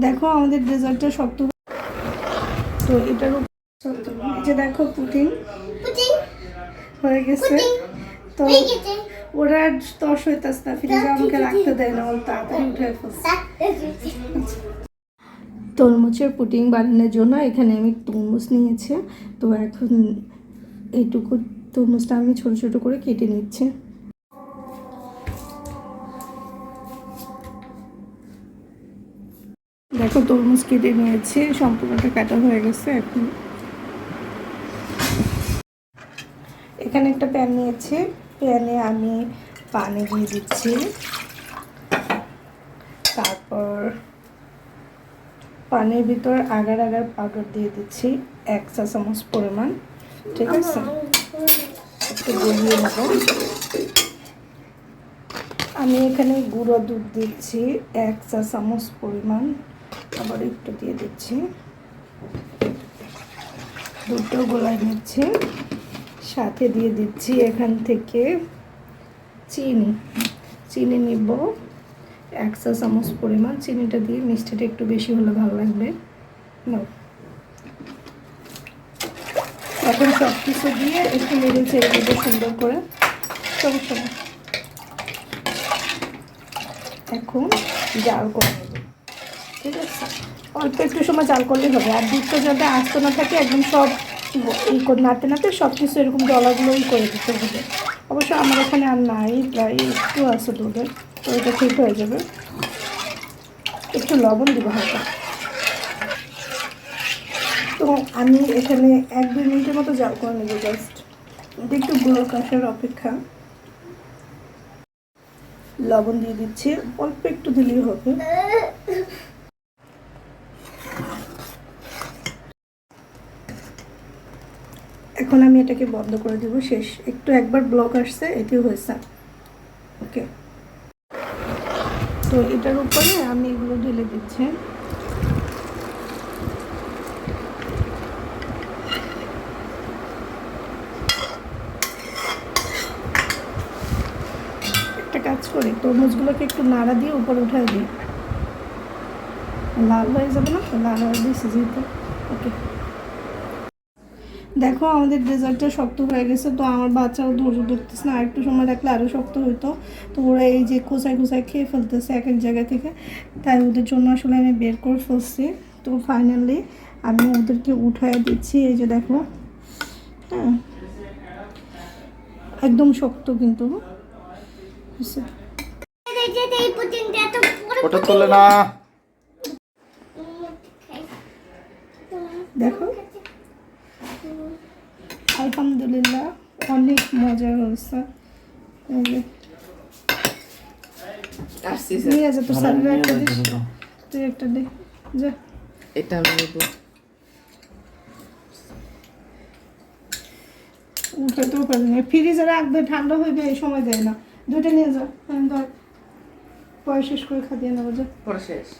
দেখো আমাদের ডেজার্টটা শক্ত তো এটার উপর শক্ত যে দেখো পুটিং হয়ে গেছে। তো ওরা আর তস হইতাছে না ফ্রিজে আমাকে রাখতে দেয় না ওর তাড়াতাড়ি উঠে ফেলছে। তরমুজের পুটিং বানানোর জন্য এখানে আমি তরমুজ নিয়েছি। তো এখন এইটুকু তরমুজটা আমি ছোট ছোট করে কেটে নিচ্ছি। দেখো তরমুজ কেটে নিয়েছি, সম্পূর্ণটা কাটা হয়ে গেছে এখন। এখানে একটা প্যান নিয়েছি, প্যানে আমি পানি দিয়ে দিচ্ছি। তারপর পানির ভিতর আগার আগার পাউডার দিয়ে দিচ্ছি, এক চা চামচ পরিমাণ, ঠিক আছে? একটু গলিয়ে নেব। আমি এখানে গুঁড়ো দুধ দিচ্ছি, এক চা চামচ পরিমাণ। আবার একটু দিয়ে দিচ্ছি। দুধটাও গোলায় নিচ্ছি সাথে দিয়ে দিচ্ছি এখান থেকে চিনি। চিনি নিব, এক চা চামচ পরিমাণ। চিনিটা দিয়ে মিষ্টিটা একটু বেশি হলে ভালো লাগবে। এখন সব কিছু দিয়ে একটু নেড়ে চেড়ে দেবো সুন্দর করে। না এখন জাল করে নেব ঠিক আছে? অল্প একটু সময় জাল করলেই হবে। আর দুধটা যাতে আস্ত না থাকে, একদম সব ই করে নাড়তে নাড়তে সব কিছু এরকম জলাগুলোই করে দিতে হবে। অবশ্য আমার এখানে আর নাই, প্রায় একটু আছে দুধের, তো এটা ঠিক হয়ে যাবে। একটু লবণ দিব হালকা। তো আমি এখানে এক দুই মিনিটের মতো জাল করে নেব জাস্ট। এটা একটু গুঁড়ো কাশার অপেক্ষা। লবণ দিয়ে দিচ্ছি, অল্প একটু দিলেই হবে। এখন আমি এটাকে বন্ধ করে দেবো, শেষ। একটু একবার ব্লক আসছে এটি হয়েছে। ওকে। তো এটার উপরে আমি এগুলো ঢেলে দিচ্ছি। একটা কাজ করি, তরমুজগুলোকে একটু নাড়া দিয়ে উপরে উঠাই দিই। লাল হয়ে যাবে না? লাল হয়ে দিয়েছি যেহেতু। ওকে। দেখো আমাদের ডেজার্টটা শক্ত হয়ে গেছে তো আমার বাচ্চাও ধৈর্য ধরতেছে না। একটু সময় রাখলে আরও শক্ত হইতো। তো ওরা এই যে কোচায় কোচায় খেয়ে ফেলতেছে এক এক জায়গা থেকে। তাই ওদের জন্য আসলে আমি বের করে ফেলছি। তো ফাইনালি আমি ওদেরকে উঠায় দিচ্ছি এই যে দেখো। হ্যাঁ। একদম শক্ত কিন্তু। ওটা তোলে না। দেখো। আলহামদুলিল্লাহ অনেক মজা হয়েছে। নিয়ে যা তো স্যারের একটা দিস। তুই একটা দে। যা। এটা আমি নেব। উঠাতেও পারি না। ফ্রিজে রাখবে ঠান্ডা হইবে এই সময় দেয় না। দুইটা নিয়ে যা। আমি ধর। পয়সা শেষ করে খাদিয়ে নেব যা। পরে শেষ।